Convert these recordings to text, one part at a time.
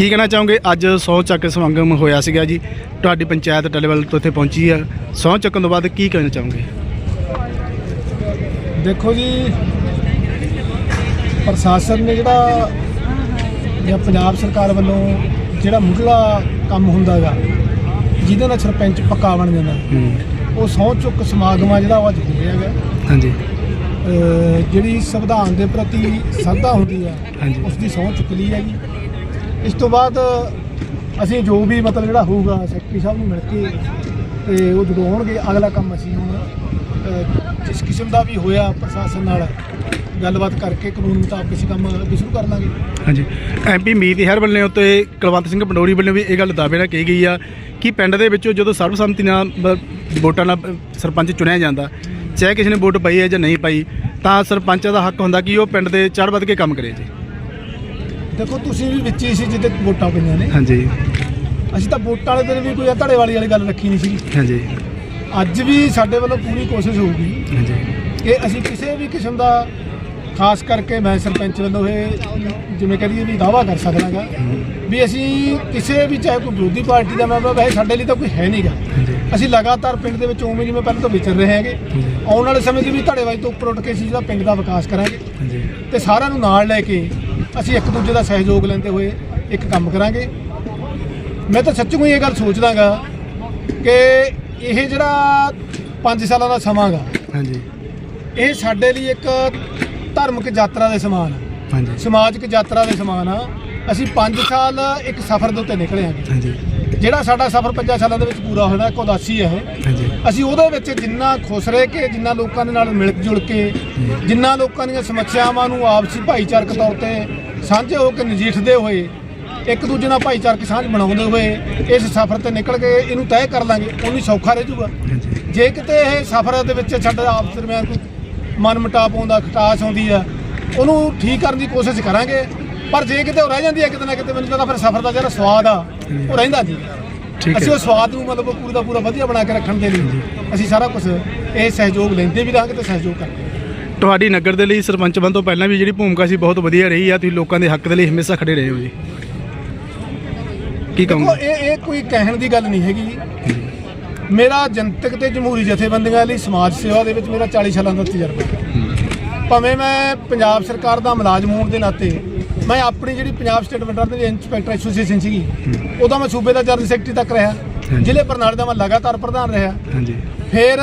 ਕੀ ਕਹਿਣਾ ਚਾਹੋਗੇ? ਅੱਜ ਸਹੁੰ ਚੱਕ ਸਮਾਗਮ ਹੋਇਆ ਸੀਗਾ ਜੀ। ਤੁਹਾਡੀ ਪੰਚਾਇਤ ਟੱਲੇਵਾਲ ਤੋਂ ਇੱਥੇ ਪਹੁੰਚੀ ਆ। ਸਹੁੰ ਚੱਕਣ ਤੋਂ ਬਾਅਦ ਕੀ ਕਹਿਣਾ ਚਾਹੋਗੇ? ਦੇਖੋ ਜੀ ਪ੍ਰਸ਼ਾਸਨ ਨੇ ਜਿਹੜਾ ਜਾਂ ਪੰਜਾਬ ਸਰਕਾਰ ਵੱਲੋਂ ਜਿਹੜਾ ਮੁੱਢਲਾ ਕੰਮ ਹੁੰਦਾਗਾ ਜਿਹਦੇ ਨਾਲ ਸਰਪੰਚ ਪੱਕਾ ਬਣ ਜਾਂਦਾ। ਉਹ ਸਹੁੰ ਚੁੱਕ ਸਮਾਗਮ ਆ ਜਿਹੜਾ ਉਹ ਅੱਜ ਹੋ ਰਿਹਾ ਹੈਗਾ। ਹਾਂਜੀ। ਜਿਹੜੀ ਸੰਵਿਧਾਨ ਦੇ ਪ੍ਰਤੀ ਸ਼ਰਧਾ ਹੁੰਦੀ ਆ। ਉਸ ਦੀ ਸਹੁੰ ਚੁੱਕ ਲਈ ਹੈਗੀ। ਇਸ ਤੋਂ ਬਾਅਦ ਅਸੀਂ ਜੋ ਵੀ ਮਤਲਬ ਜਿਹੜਾ ਹੋਊਗਾ ਸੈਕਟਰੀ ਸਾਹਿਬ ਨੂੰ ਮਿਲ ਕੇ ਤੇ ਉਹ ਜਦੋਂ ਆਉਣਗੇ, ਅਗਲਾ ਕੰਮ ਅਸੀਂ ਹੁਣ ਜਿਸ ਕਿਸਮ ਦਾ ਵੀ ਹੋਇਆ ਪ੍ਰਸ਼ਾਸਨ ਨਾਲ ਗੱਲਬਾਤ ਕਰਕੇ ਕਾਨੂੰਨ ਮੁਤਾਬਕ ਅਸੀਂ ਕੰਮ ਅੱਗੇ ਸ਼ੁਰੂ ਕਰ ਲਾਂਗੇ। ਹਾਂਜੀ। ਐਮਪੀ ਮੀਤ ਹੈਰ ਵੱਲੋਂ ਤੇ ਕੁਲਵੰਤ ਸਿੰਘ ਪੰਡੋਰੀ ਵੱਲੋਂ ਵੀ ਇਹ ਗੱਲ ਦਾਅਵੇ ਨਾਲ ਕਹੀ ਗਈ ਆ ਕਿ ਪਿੰਡ ਦੇ ਵਿੱਚੋਂ ਜਦੋਂ ਸਰਬਸੰਮਤੀ ਨਾਲ ਵੋਟਾਂ ਨਾਲ ਸਰਪੰਚ ਚੁਣਿਆ ਜਾਂਦਾ, ਚਾਹੇ ਕਿਸੇ ਨੇ ਵੋਟ ਪਾਈ ਹੈ ਜਾਂ ਨਹੀਂ ਪਾਈ, ਤਾਂ ਸਰਪੰਚ ਦਾ ਹੱਕ ਹੁੰਦਾ ਕਿ ਉਹ ਪਿੰਡ ਦੇ ਚੜ੍ਹ ਵੱਧ ਕੇ ਕੰਮ ਕਰੇ ਜੀ। ਦੇਖੋ ਤੁਸੀਂ ਵੀ ਵਿੱਚ ਹੀ ਸੀ ਜਿੱਦੇ ਵੋਟਾਂ ਪਈਆਂ ਨੇ। ਹਾਂਜੀ। ਅਸੀਂ ਤਾਂ ਵੋਟਾਂ ਵਾਲੇ ਦਿਨ ਵੀ ਕੋਈ ਧੜੇ ਵਾਲੀ ਵਾਲੀ ਗੱਲ ਰੱਖੀ ਨਹੀਂ ਸੀ। ਹਾਂਜੀ। ਅੱਜ ਵੀ ਸਾਡੇ ਵੱਲੋਂ ਪੂਰੀ ਕੋਸ਼ਿਸ਼ ਹੋਊਗੀ ਹਾਂਜੀ। ਕਿ ਅਸੀਂ ਕਿਸੇ ਵੀ ਕਿਸਮ ਦਾ ਖਾਸ ਕਰਕੇ ਮੈਂ ਸਰਪੰਚ ਵੱਲੋਂ ਇਹ ਜਿਵੇਂ ਕਹ ਲਈਏ ਵੀ ਦਾਵਾ ਕਰ ਸਕਦਾਗਾ ਵੀ ਅਸੀਂ ਕਿਸੇ ਵੀ ਚਾਹੇ ਕੋਈ ਵਿਰੋਧੀ ਪਾਰਟੀ ਦਾ ਮੈਂਬਰ ਵੈਸੇ ਸਾਡੇ ਲਈ ਤਾਂ ਕੋਈ ਹੈ ਨਹੀਂਗਾ ਅਸੀਂ ਲਗਾਤਾਰ ਪਿੰਡ ਦੇ ਵਿੱਚ ਉਵੇਂ ਜਿਵੇਂ ਪਹਿਲਾਂ ਤੋਂ ਵਿਚਰ ਰਹੇ ਹੈਗੇ। ਆਉਣ ਵਾਲੇ ਸਮੇਂ 'ਚ ਵੀ ਧੜੇਵਾਈ ਤੋਂ ਉੱਪਰ ਉੱਠ ਕੇ ਅਸੀਂ ਜਿਹੜਾ ਪਿੰਡ ਦਾ ਵਿਕਾਸ ਕਰਾਂਗੇ। ਤੇ ਸਾਰਿਆਂ ਨੂੰ ਨਾਲ ਲੈ ਕੇ ਅਸੀਂ ਇੱਕ ਦੂਜੇ ਦਾ ਸਹਿਯੋਗ ਲੈਂਦੇ ਹੋਏ ਇੱਕ ਕੰਮ ਕਰਾਂਗੇ। ਮੈਂ ਤਾਂ ਸੱਚੂ ਹੀ ਇਹ ਗੱਲ ਸੋਚਦਾਗਾ ਕਿ ਇਹ ਜਿਹੜਾ 5 ਸਾਲਾਂ ਦਾ ਸਮਾਂ ਗਾ ਹਾਂਜੀ। ਇਹ ਸਾਡੇ ਲਈ ਇੱਕ ਧਾਰਮਿਕ ਯਾਤਰਾ ਦੇ ਸਮਾਨ ਆ। ਹਾਂਜੀ। ਸਮਾਜਿਕ ਯਾਤਰਾ ਦੇ ਸਮਾਨ ਆ। ਅਸੀਂ 5 ਸਾਲ ਇੱਕ ਸਫ਼ਰ ਦੇ ਉੱਤੇ ਨਿਕਲੇ ਆਂਗੇ ਹਾਂਜੀ। ਜਿਹੜਾ ਸਾਡਾ ਸਫ਼ਰ 5 ਸਾਲਾਂ ਦੇ ਵਿੱਚ ਪੂਰਾ ਹੋਣਾ ਇੱਕ ਉਦਾਸੀ ਹੈ ਇਹ। ਅਸੀਂ ਉਹਦੇ ਵਿੱਚ ਜਿੰਨਾ ਖੁਸ਼ ਰਹਿ ਕੇ ਜਿੰਨਾ ਲੋਕਾਂ ਦੇ ਨਾਲ ਮਿਲ ਜੁਲ ਕੇ ਜਿੰਨਾ ਲੋਕਾਂ ਦੀਆਂ ਸਮੱਸਿਆਵਾਂ ਨੂੰ ਆਪਸੀ ਭਾਈਚਾਰਕ ਤੌਰ ਤੇ ਸਾਂਝੇ ਹੋ ਕੇ ਨਜਿੱਠਦੇ ਹੋਏ ਇੱਕ ਦੂਜੇ ਨਾਲ ਭਾਈਚਾਰਕ ਸਾਂਝ ਬਣਾਉਂਦੇ ਹੋਏ ਇਸ ਸਫ਼ਰ ਤੇ ਨਿਕਲ ਕੇ ਇਹਨੂੰ ਤੈਅ ਕਰ ਲਾਂਗੇ ਉਹਨੂੰ ਸੌਖਾ ਰਹਿ ਹਾਂਜੀ। ਜੇ ਕਿਤੇ ਇਹ ਸਫ਼ਰ ਦੇ ਵਿੱਚ ਸਾਡੇ ਆਪਸ ਦਰਮਿਆਨ ਕੋਈ ਮਨ ਮੁਟਾਪ ਆਉਂਦਾ ਖਟਾਸ ਆਉਂਦੀ ਆ ਉਹਨੂੰ ਠੀਕ ਕਰਨ ਦੀ ਕੋਸ਼ਿਸ਼ ਕਰਾਂਗੇ ਪਰ ਜੇ ਕਿਤੇ ਉਹ ਰਹਿ ਜਾਂਦੀ ਹੈ ਕਿਤੇ ਨਾ ਕਿਤੇ ਮੈਨੂੰ ਲੱਗਦਾ ਫਿਰ ਸਫ਼ਰ ਦਾ ਜਿਹੜਾ ਸਵਾਦ ਆ ਉਹ ਰਹਿੰਦਾ ਨਹੀਂ ਠੀਕ ਅਸੀਂ ਹੈ ਉਹ ਸਵਾਦ ਨੂੰ ਮਤਲਬ ਪੂਰਾ ਦਾ ਪੂਰਾ ਵਧੀਆ ਬਣਾ ਕੇ ਰੱਖਣ ਦੇ ਲਈ ਅਸੀਂ ਸਾਰਾ ਕੁਝ ਇਹ ਸਹਿਯੋਗ ਲੈਂਦੇ ਵੀ ਰਹਾਂਗੇ ਤੇ ਸਹਿਯੋਗ ਕਰਦੇ ਤੁਹਾਡੀ ਨਗਰ ਦੇ ਲਈ ਸਰਪੰਚ ਬਣ ਤੋਂ ਪਹਿਲਾਂ ਵੀ ਜਿਹੜੀ ਭੂਮਿਕਾ ਸੀ ਬਹੁਤ ਵਧੀਆ ਰਹੀ ਆ ਤੁਸੀਂ ਲੋਕਾਂ ਦੇ ਹੱਕ ਦੇ ਲਈ ਹਮੇਸ਼ਾ ਖੜੇ ਰਹੇ ਹੋ ਜੀ। ਕੀ ਦੇਖੋ ਕਹੋਗੇ ਇਹ ਇਹ ਕੋਈ ਕਹਿਣ ਦੀ ਗੱਲ ਨਹੀਂ ਹੈਗੀ ਮੇਰਾ ਜਨਤਕ ਤੇ ਜਮਹੂਰੀ ਜਥੇਬੰਦੀਆਂ ਲਈ ਸਮਾਜ ਸੇਵਾ ਦੇ ਵਿੱਚ ਮੇਰਾ 40 ਸਾਲਾਂ ਦਾ ਤਜਰਬਾ ਹੈ। ਭਾਵੇਂ ਮੈਂ ਪੰਜਾਬ ਸਰਕਾਰ ਦਾ ਮੁਲਾਜ਼ਮ ਹੋਣ ਦੇ ਨਾਤੇ ਮੈਂ ਆਪਣੀ ਜਿਹੜੀ ਪੰਜਾਬ ਸਟੇਟ ਵੈਟਰਨ ਦੀ ਇੰਸਪੈਕਟਰ ਐਸੋਸੀਏਸ਼ਨ ਸੀਗੀ ਉਹਦਾ ਮੈਂ ਸੂਬੇ ਦਾ ਜਨਰਲ ਸੈਕਟਰੀ ਤੱਕ ਰਿਹਾ। ਜ਼ਿਲ੍ਹੇ ਬਰਨਾਲੇ ਦਾ ਮੈਂ ਲਗਾਤਾਰ ਪ੍ਰਧਾਨ ਰਿਹਾ। ਹਾਂਜੀ। ਫਿਰ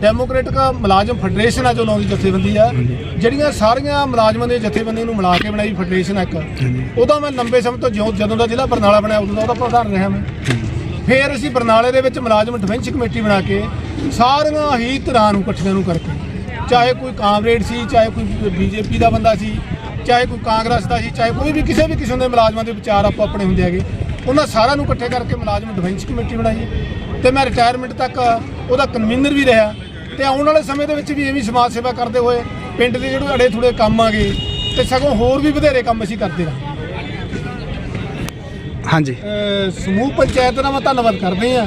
ਡੈਮੋਕ੍ਰੈਟਿਕ ਮੁਲਾਜ਼ਮ ਫੈਡਰੇਸ਼ਨ ਆ ਜੋ ਨਾਂ ਦੀ ਜਥੇਬੰਦੀ ਆ ਜਿਹੜੀਆਂ ਸਾਰੀਆਂ ਮੁਲਾਜ਼ਮਾਂ ਦੇ ਜਥੇਬੰਦੀ ਨੂੰ ਮਿਲਾ ਕੇ ਬਣਾਈ ਫੈਡਰੇਸ਼ਨ ਆ ਇੱਕ। ਉਹਦਾ ਮੈਂ ਲੰਬੇ ਸਮੇਂ ਤੋਂ ਜਿਉਂ ਜਦੋਂ ਦਾ ਜ਼ਿਲ੍ਹਾ ਬਰਨਾਲਾ ਬਣਿਆ ਉਦੋਂ ਦਾ ਉਹਦਾ ਪ੍ਰਧਾਨ ਰਿਹਾ ਮੈਂ। ਫਿਰ ਅਸੀਂ ਬਰਨਾਲੇ ਦੇ ਵਿੱਚ ਮੁਲਾਜ਼ਮ ਡਿਫੈਂਸ ਕਮੇਟੀ ਬਣਾ ਕੇ ਸਾਰੀਆਂ ਹੀ ਧਿਰਾਂ ਨੂੰ ਇਕੱਠੀਆਂ ਨੂੰ ਕਰਕੇ ਚਾਹੇ ਕੋਈ ਕਾਮਰੇਡ ਸੀ ਚਾਹੇ ਕੋਈ ਬੀਜੇਪੀ ਦਾ ਬੰਦਾ ਸੀ ਚਾਹੇ ਕੋਈ ਕਾਂਗਰਸ ਦਾ ਸੀ ਚਾਹੇ ਕੋਈ ਵੀ ਕਿਸੇ ਵੀ ਕਿਸਮ ਦੇ ਮੁਲਾਜ਼ਮਾਂ ਦੇ ਵਿਚਾਰ ਆਪੋ ਆਪਣੇ ਹੁੰਦੇ ਹੈਗੇ ਉਹਨਾਂ ਸਾਰਿਆਂ ਨੂੰ ਇਕੱਠੇ ਕਰਕੇ ਮੁਲਾਜ਼ਮ ਡਿਫੈਂਸ ਕਮੇਟੀ ਬਣਾਈ ਤੇ ਮੈਂ ਰਿਟਾਇਰਮੈਂਟ ਤੱਕ ਉਹਦਾ ਕਨਵੀਨਰ ਵੀ ਰਿਹਾ ਤੇ ਆਉਣ ਵਾਲੇ ਸਮੇਂ ਦੇ ਵਿੱਚ ਵੀ ਐਵੇਂ ਸਮਾਜ ਸੇਵਾ ਕਰਦੇ ਹੋਏ ਪਿੰਡ ਦੇ ਜਿਹੜੇ ਅੜੇ ਥੁੜੇ ਕੰਮ ਆਗੇ ਤੇ ਸਗੋਂ ਹੋਰ ਵੀ ਵਧੇਰੇ ਕੰਮ ਅਸੀਂ ਕਰਦੇ ਰਹਾਂਗੇ ਹਾਂਜੀ। ਸਮੂਹ ਪੰਚਾਇਤ ਦਾ ਮੈਂ ਧੰਨਵਾਦ ਕਰਦੇ ਆ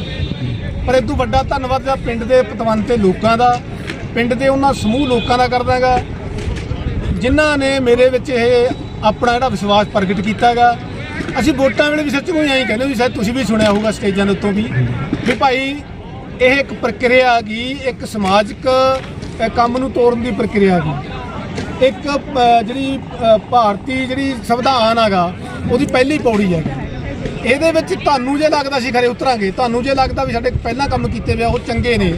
ਪਰ ਇਹ ਤੋਂ ਵੱਡਾ ਧੰਨਵਾਦ ਦਾ ਪਿੰਡ ਦੇ ਪਤਵੰਤੇ ਲੋਕਾਂ ਦਾ ਪਿੰਡ ਦੇ ਉਹਨਾਂ ਸਮੂਹ ਲੋਕਾਂ ਦਾ ਕਰਦਾਗਾ ਜਿਨ੍ਹਾਂ ਨੇ ਮੇਰੇ ਵਿੱਚ ਇਹ ਆਪਣਾ ਜਿਹੜਾ ਵਿਸ਼ਵਾਸ ਪ੍ਰਗਟ ਕੀਤਾਗਾ, ਅਸੀਂ ਵੋਟਾਂ ਵੇਲੇ ਵੀ ਸੱਚਮੁੱਚ ਐਂ ਕਹਿੰਦੇ ਵੀ ਸ਼ਾਇਦ ਤੁਸੀਂ ਵੀ ਸੁਣਿਆ ਹੋਊਗਾ ਸਟੇਜਾਂ ਦੇ ਉੱਤੋਂ ਵੀ ਵੀ ਭਾਈ ਇਹ ਇੱਕ ਪ੍ਰਕਿਰਿਆ ਹੈਗੀ ਇੱਕ ਸਮਾਜਿਕ ਕੰਮ ਨੂੰ ਤੋੜਨ ਦੀ ਪ੍ਰਕਿਰਿਆ ਹੈਗੀ ਇੱਕ ਜਿਹੜੀ ਭਾਰਤੀ ਜਿਹੜੀ ਸੰਵਿਧਾਨ ਹੈਗਾ, ਉਹਦੀ ਪਹਿਲੀ ਪੌੜੀ ਹੈਗੀ। ਇਹਦੇ ਵਿੱਚ ਤੁਹਾਨੂੰ ਜੇ ਲੱਗਦਾ ਸੀ ਖਰੇ ਉਤਰਾਂਗੇ, ਤੁਹਾਨੂੰ ਜੇ ਲੱਗਦਾ ਵੀ ਸਾਡੇ ਪਹਿਲਾਂ ਕੰਮ ਕੀਤੇ ਹੋਏ ਉਹ ਚੰਗੇ ਨੇ।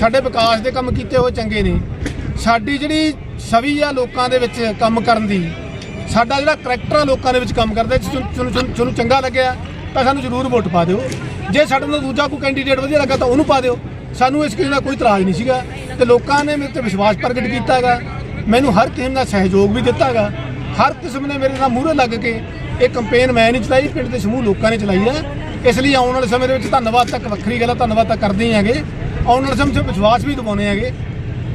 ਸਾਡੇ ਵਿਕਾਸ ਦੇ ਕੰਮ ਕੀਤੇ ਹੋਏ ਚੰਗੇ ਨੇ। ਸਾਡੀ ਜਿਹੜੀ ਛਵੀ ਆ ਲੋਕਾਂ ਦੇ ਵਿੱਚ ਕੰਮ ਕਰਨ ਦੀ, ਸਾਡਾ ਜਿਹੜਾ ਕਰੈਕਟਰ ਆ ਲੋਕਾਂ ਦੇ ਵਿੱਚ ਕੰਮ ਕਰਦਾ ਤੁਹਾਨੂੰ- ਤੁਹਾਨੂੰ ਚੰਗਾ ਲੱਗਿਆ, ਤਾਂ ਸਾਨੂੰ ਜ਼ਰੂਰ ਵੋਟ ਪਾ ਦਿਓ। ਜੇ ਸਾਡੇ ਨਾਲ ਦੂਜਾ ਕੋਈ ਕੈਂਡੀਡੇਟ ਵਧੀਆ ਲੱਗਾ, ਤਾਂ ਉਹਨੂੰ ਪਾ ਦਿਓ। ਸਾਨੂੰ ਇਸ ਕਿਸੇ ਦਾ ਕੋਈ ਇਤਰਾਜ਼ ਨਹੀਂ ਸੀਗਾ ਤੇ ਲੋਕਾਂ ਨੇ ਮੇਰੇ ਤੇ ਵਿਸ਼ਵਾਸ ਪ੍ਰਗਟ ਕੀਤਾ ਕੀਤਾਗਾ ਮੈਨੂੰ ਹਰ ਕਿਸਮ ਦਾ ਸਹਿਯੋਗ ਵੀ ਦਿੱਤਾ ਦਿੱਤਾਗਾ ਹਰ ਕਿਸਮ ਨੇ ਮੇਰੇ ਨਾਲ ਮੂਹਰੇ ਲੱਗ ਕੇ ਇਹ ਕੈਂਪੇਨ ਮੈਂ ਨਹੀਂ ਚਲਾਈ, ਪਿੰਡ ਦੇ ਸਮੂਹ ਲੋਕਾਂ ਨੇ ਚਲਾਈ ਹੈ। ਇਸ ਲਈ ਆਉਣ ਵਾਲੇ ਸਮੇਂ ਦੇ ਵਿੱਚ ਧੰਨਵਾਦ ਤੱਕ, ਵੱਖਰੀ ਗੱਲ ਹੈ ਧੰਨਵਾਦ ਤਾਂ ਕਰਦੇ ਹੀ ਹੈਗੇ। ਆਉਣ ਵਾਲੇ ਸਮੇਂ 'ਚ ਵਿਸ਼ਵਾਸ ਵੀ ਦਿਵਾਉਂਦੇ ਹੈਗੇ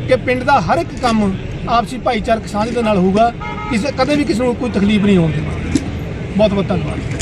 ਕਿ ਪਿੰਡ ਦਾ ਹਰ ਇੱਕ ਕੰਮ ਆਪਸੀ ਭਾਈਚਾਰਕ ਸਾਂਝ ਦੇ ਨਾਲ ਹੋਊਗਾ, ਕਿਸੇ ਕਦੇ ਵੀ ਕਿਸੇ ਨੂੰ ਕੋਈ ਤਕਲੀਫ ਨਹੀਂ ਹੋਣ ਦੇਣੀ। ਬਹੁਤ ਬਹੁਤ ਧੰਨਵਾਦ।